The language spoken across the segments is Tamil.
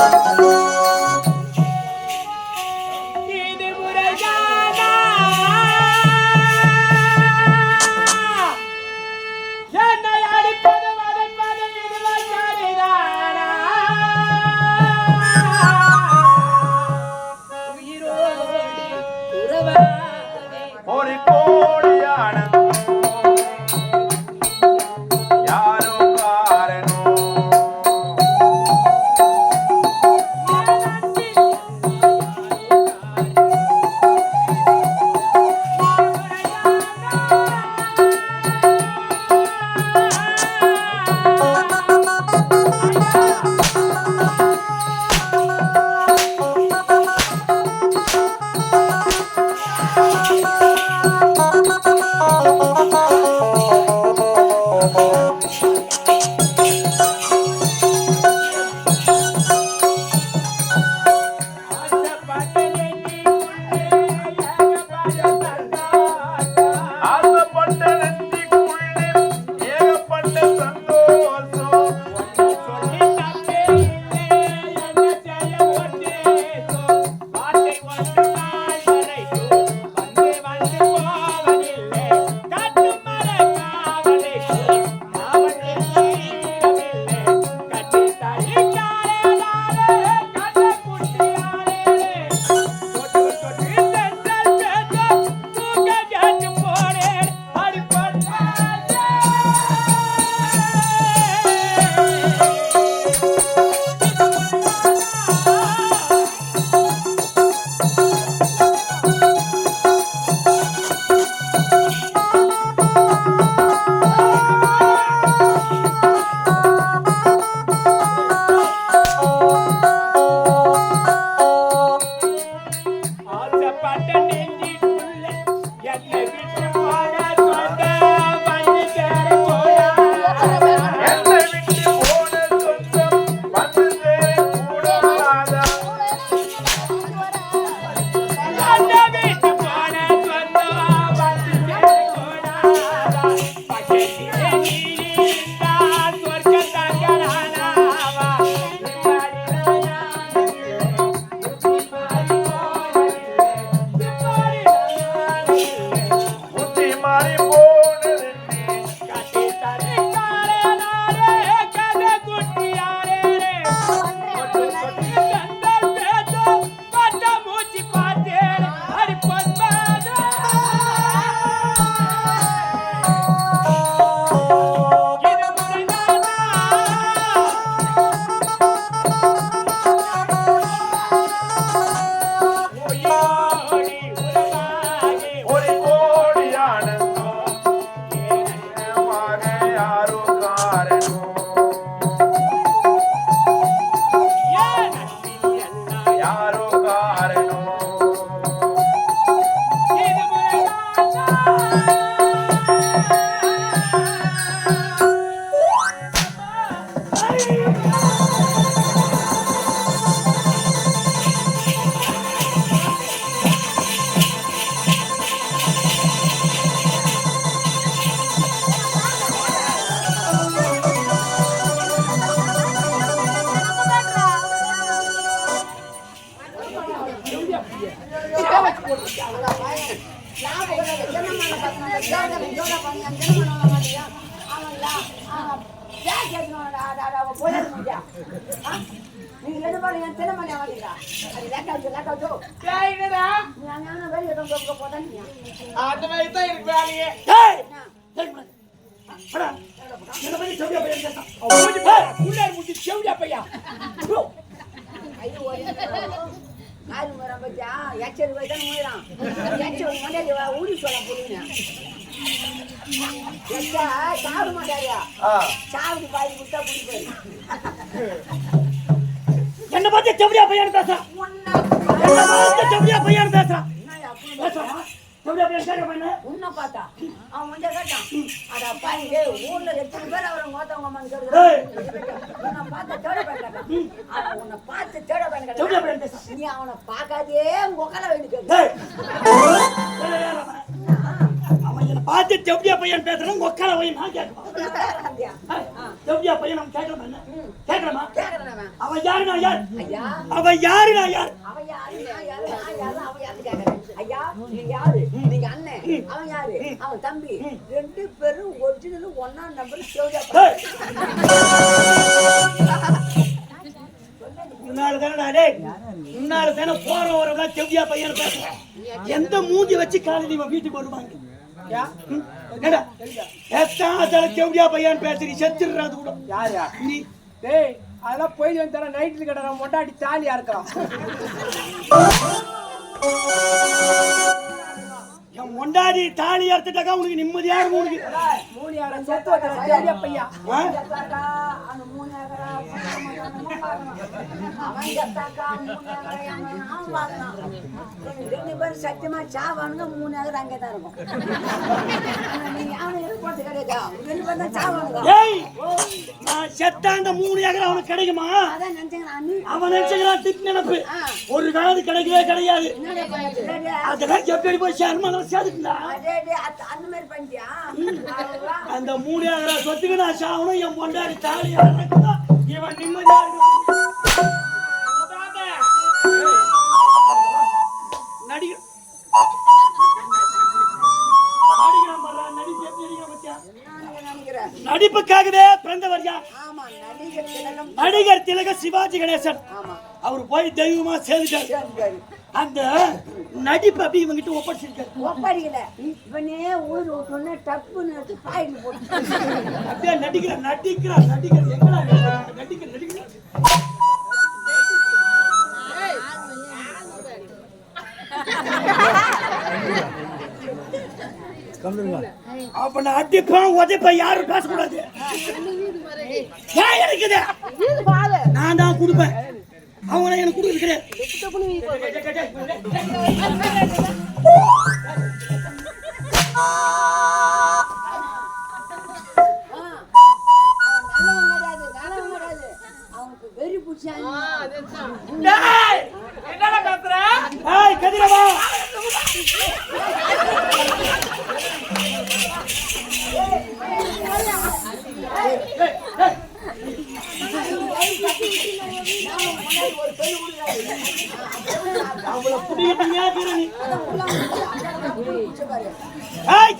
了。கேக்குதா? அந்த மாதிரி தான் இருக்கு வேலையே. மூஞ்சி பாரு, உள்ளார மூஞ்சி செவிலியா பையா. சாப்பிட மாட்டாரியா சாப்பிட்டு பாதி கொடுத்தா குடிப்பாரு என்ன பார்த்து செவ்வியா பையன் பேசுறான் என்ன பார்த்து செவ்வியா பையன் பேசுறான் பேசுறான் செவிலியா பையன் கேட்க பையன் உன்னை பார்த்தா அவன் வந்து கேட்டான் அட பாய் டேய் ஊர்ல எத்தனை பேர் அவரை மோத்தவங்க அம்மான்னு தேட அவன் உன்னை பார்த்து தேட பையன் நீ அவனை பார்க்காதே உக்கல வேண்டிக்கிறது பார்த்து செவிலியா பையன் பேசுறான் உக்கால போய் நான் செவ்வியா பையன் நம்ம கேட்கலாமா கேட்கலாமா அவன் யாரு? நான் யார்? அவன் யாரு? நான் யார்? ஐயா நீங்க யாரு? நீங்க அண்ணன். அவன் யாரு? அவன் தம்பி. ரெண்டு பேரும் ஒரிஜினல் ஒன்னா நம்பர். முன்னால டேய். முன்னால தானே போற வரவங்க செவ்வியா பையன் பேசுறேன் எந்த மூஞ்சி வச்சு காலையில இவன் வீட்டுக்கு வருவாங்க? என்னடா? பையன் பேசுறீ? செத்துடுறாது கூட. யாரா நீ டேய் அதெல்லாம் போய் வந்து தர நைட்ல கடற மொட்டாடி தாலியா இருக்கலாம். என் முண்டாடி தாலி அறுத்துட்டாக்கா உனக்கு நிம்மதியா இருக்கும் உனக்கு. மூணு யாரம் சேர்த்து வைக்கிற பையா. ரெண்டு பேரும் சத்தியமா சாவானுங்க மூணு ஏக்கர் அங்கே தான் இருக்கும் நீங்க அவனை எதிர்பார்த்து கிடையாது ரெண்டு பேரும் தான் சாவானுங்க நான் செத்தா அந்த மூணு ஏக்கர் அவனுக்கு கிடைக்குமா அதான் நினைச்சேங்க அண்ணி அவன் நினைச்சுக்கிறான் திட்டு நினைப்பு ஒரு காலத்து கிடைக்கவே கிடையாது அதெல்லாம் எப்படி போய் சேர்மன் சேர்த்துட்டா அந்த மாதிரி பண்ணிட்டியா. அந்த மூணு ஏக்கர் சொத்துக்கு நான் சாவணும் என் பொண்டாடி தாலி. இவன் நிம்மதியா நடிகர் நடிப்புக்காகவே பிறந்தவர் நடிகர் திலக சிவாஜி கணேசன் அவர் போய் தெய்வமா சேர்ந்துட்டார் அந்த நடிப்பு அப்படி இவங்க கிட்ட ஒப்படைச்சிருக்காரு ஒப்படைக்கல. இவனே ஊர் விட்டோன்னே டப்புன்னு எடுத்து பாயில் போட்டு அப்படியே நடிக்கிறார் நடிக்கிறார் நடிக்கிறார் எங்களா அப்ப நான் அடிப்பேன் உதைப்பேன் யாரும் பேசக்கூடாது. இருக்குது நான் தான் கொடுப்பேன். அவங்க எனக்கு கொடுக்குறேன்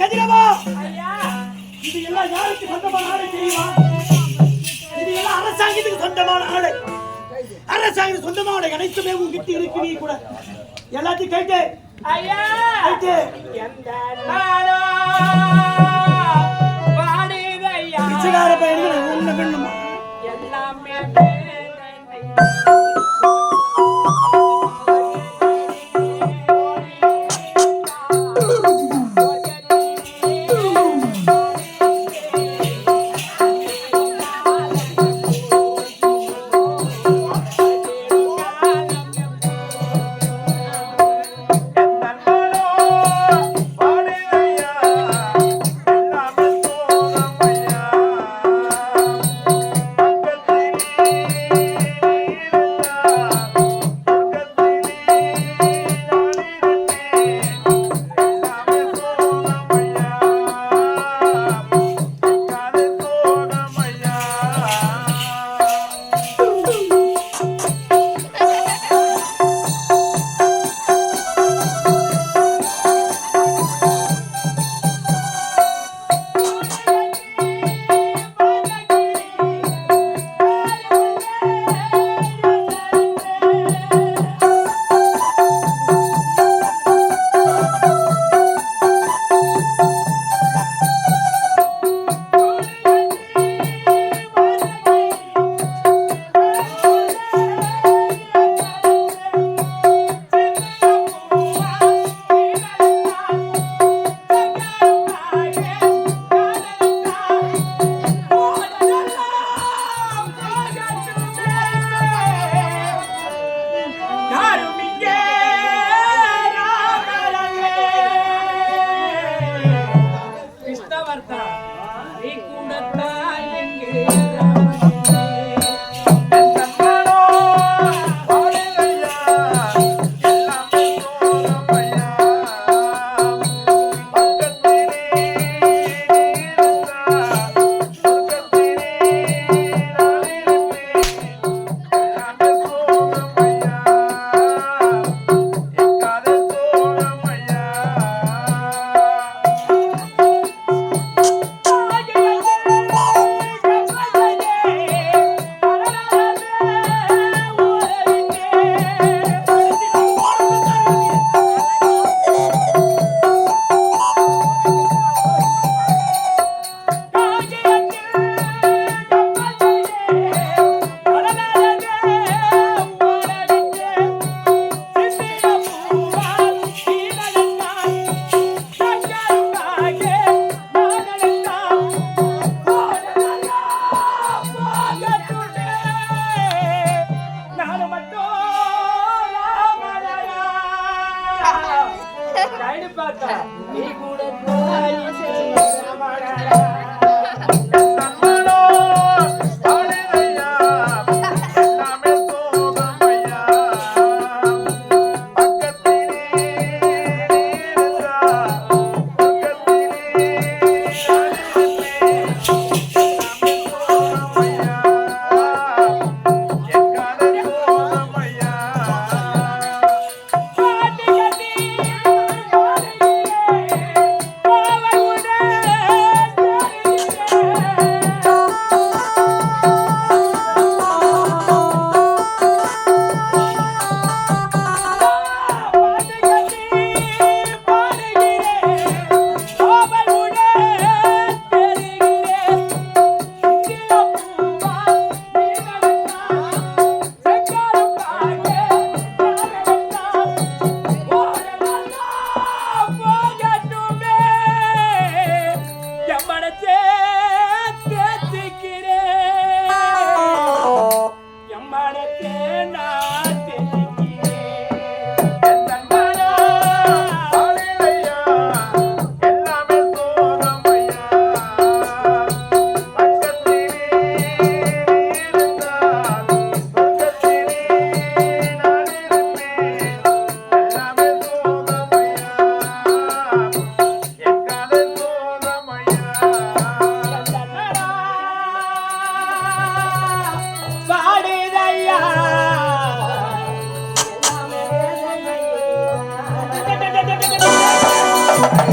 கதிரவா! இது எல்லாம் யாருக்கு சொந்தமான ஆளு தெரியுமா? இது எல்லாம் அரசாங்கத்துக்கு சொந்தமான ஆளு. அரசாங்கத்துக்கு சொந்தமான அனைத்துமே உங்ககிட்ட இருக்கு நீ கூட. எல்லாத்தையும் கேட்டு. ஐயா கேட்டு. எந்த Yeah.